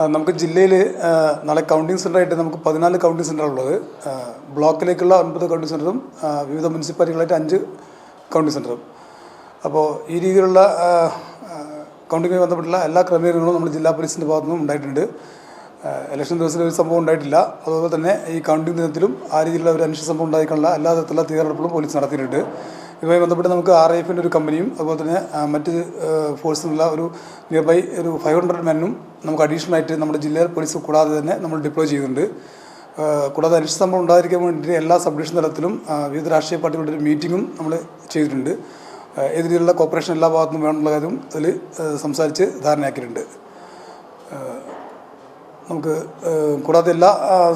നമുക്ക് ജില്ലയിൽ നാളെ കൗണ്ടിംഗ് സെന്ററായിട്ട് നമുക്ക് പതിനാല് കൗണ്ടിംഗ് സെന്ററുള്ളത് ബ്ലോക്കിലേക്കുള്ള ഒൻപത് കൗണ്ടിംഗ് സെന്ററും വിവിധ മുനിസിപ്പാലിറ്റികളായിട്ട് അഞ്ച് കൗണ്ടിംഗ് സെന്ററും അപ്പോൾ ഈ രീതിയിലുള്ള കൗണ്ടിങ്ങുമായി ബന്ധപ്പെട്ടുള്ള എല്ലാ ക്രമീകരണങ്ങളും നമ്മുടെ ജില്ലാ പോലീസിന്റെ ഭാഗത്തു നിന്നും ഉണ്ടായിട്ടുണ്ട്. ഇലക്ഷൻ ദിവസത്തിൽ ഒരു സംഭവം ഉണ്ടായിട്ടില്ല. അതുപോലെ തന്നെ ഈ കൗണ്ടിംഗ് ദിനത്തിലും ആ രീതിയിലുള്ള ഒരു അനിഷ്ട സംഭവം ഉണ്ടായിക്കാനുള്ള എല്ലാ തരത്തിലുള്ള തയ്യാറെടുപ്പുകളും പോലീസ് നടത്തിയിട്ടുണ്ട്. ഇതുമായി ബന്ധപ്പെട്ട് നമുക്ക് ആർ എഫിന്റെ ഒരു കമ്പനിയും അതുപോലെ തന്നെ മറ്റ് ഫോഴ്സിൽ നിന്നുള്ള ഒരു നിയർ ബൈ ഒരു ഫൈവ് ഹൺഡ്രഡ് മെന്നും നമുക്ക് അഡീഷണൽ ആയിട്ട് നമ്മുടെ ജില്ലയിൽ പോലീസ് കൂടാതെ തന്നെ നമ്മൾ ഡിപ്ലോയ് ചെയ്യുന്നുണ്ട്. കൂടാതെ അന്വേഷണ സംഭവം ഉണ്ടായിരിക്കാൻ വേണ്ടി എല്ലാ സബ് ഡിവിഷൻ തലത്തിലും വിവിധ രാഷ്ട്രീയ പാർട്ടികളുടെ ഒരു മീറ്റിങ്ങും നമ്മൾ ചെയ്തിട്ടുണ്ട്. ഏത് രീതിയിലുള്ള കോപ്പറേഷൻ എല്ലാ ഭാഗത്തും വേണമെന്നുള്ള കാര്യം അതിൽ സംസാരിച്ച് ധാരണയാക്കിയിട്ടുണ്ട്. നമുക്ക് കൂടാതെ എല്ലാ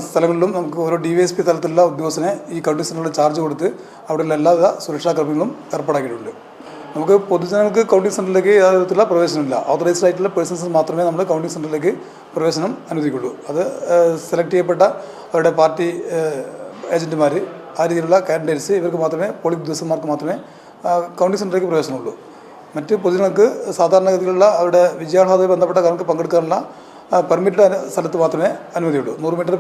സ്ഥലങ്ങളിലും നമുക്ക് ഓരോ ഡി വൈ എസ് പി തലത്തിലുള്ള ഉദ്യോഗസ്ഥനെ ഈ സെന്ററിൽ ചാർജ് കൊടുത്ത് അവിടെയുള്ള എല്ലാവിധ സുരക്ഷാ ക്രമങ്ങളും ഏർപ്പാടാക്കിയിട്ടുണ്ട്. നമുക്ക് പൊതുജനങ്ങൾക്ക് കൗണ്ടിംഗ് സെന്ററിലേക്ക് യാതൊരു പ്രവേശനമില്ല. ഓതറൈസ്ഡ് ആയിട്ടുള്ള പേഴ്സൺസ് മാത്രമേ നമ്മൾ കൗണ്ടിംഗ് സെന്ററിലേക്ക് പ്രവേശനം അനുവദിക്കുള്ളൂ അത് സെലക്ട് ചെയ്യപ്പെട്ട അവരുടെ പാർട്ടി ഏജന്റുമാർ ആ രീതിയിലുള്ള കാൻഡിഡേറ്റ്സ് ഇവർക്ക് മാത്രമേ പോളിംഗ് ഉദ്യോഗസ്ഥന്മാർക്ക് മാത്രമേ കൗണ്ടി കൗണ്ടിംഗ് സെന്ററിലേക്ക് പ്രവേശനമുള്ളൂ. മറ്റ് പൊതുജനങ്ങൾക്ക് സാധാരണഗതിയിലുള്ള അവരുടെ വിജയാഹ്ലാദവുമായി ബന്ധപ്പെട്ട കാര്യങ്ങൾക്ക് പങ്കെടുക്കാനുള്ള പെർമിറ്റഡ് സ്ഥലത്ത് മാത്രമേ അനുമതിയുള്ളൂ. നൂറ് മീറ്റർ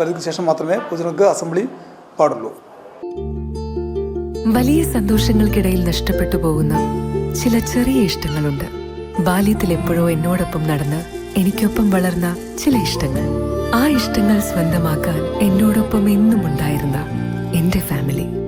പരിധിക്ക് ശേഷം മാത്രമേ പൊതുജനങ്ങൾക്ക് അസംബ്ലി പാടുള്ളൂ. വലിയ സന്തോഷങ്ങൾക്കിടയിൽ നഷ്ടപ്പെട്ടു പോകുന്ന ചില ചെറിയ ഇഷ്ടങ്ങളുണ്ട്. ബാല്യത്തിൽ എപ്പോഴോ എന്നോടൊപ്പം നടന്ന് എനിക്കൊപ്പം വളർന്ന ചില ഇഷ്ടങ്ങൾ. ആ ഇഷ്ടങ്ങൾ സ്വന്തമാക്കാൻ എന്നോടൊപ്പം എന്നും ഉണ്ടായിരുന്ന എന്റെ ഫാമിലി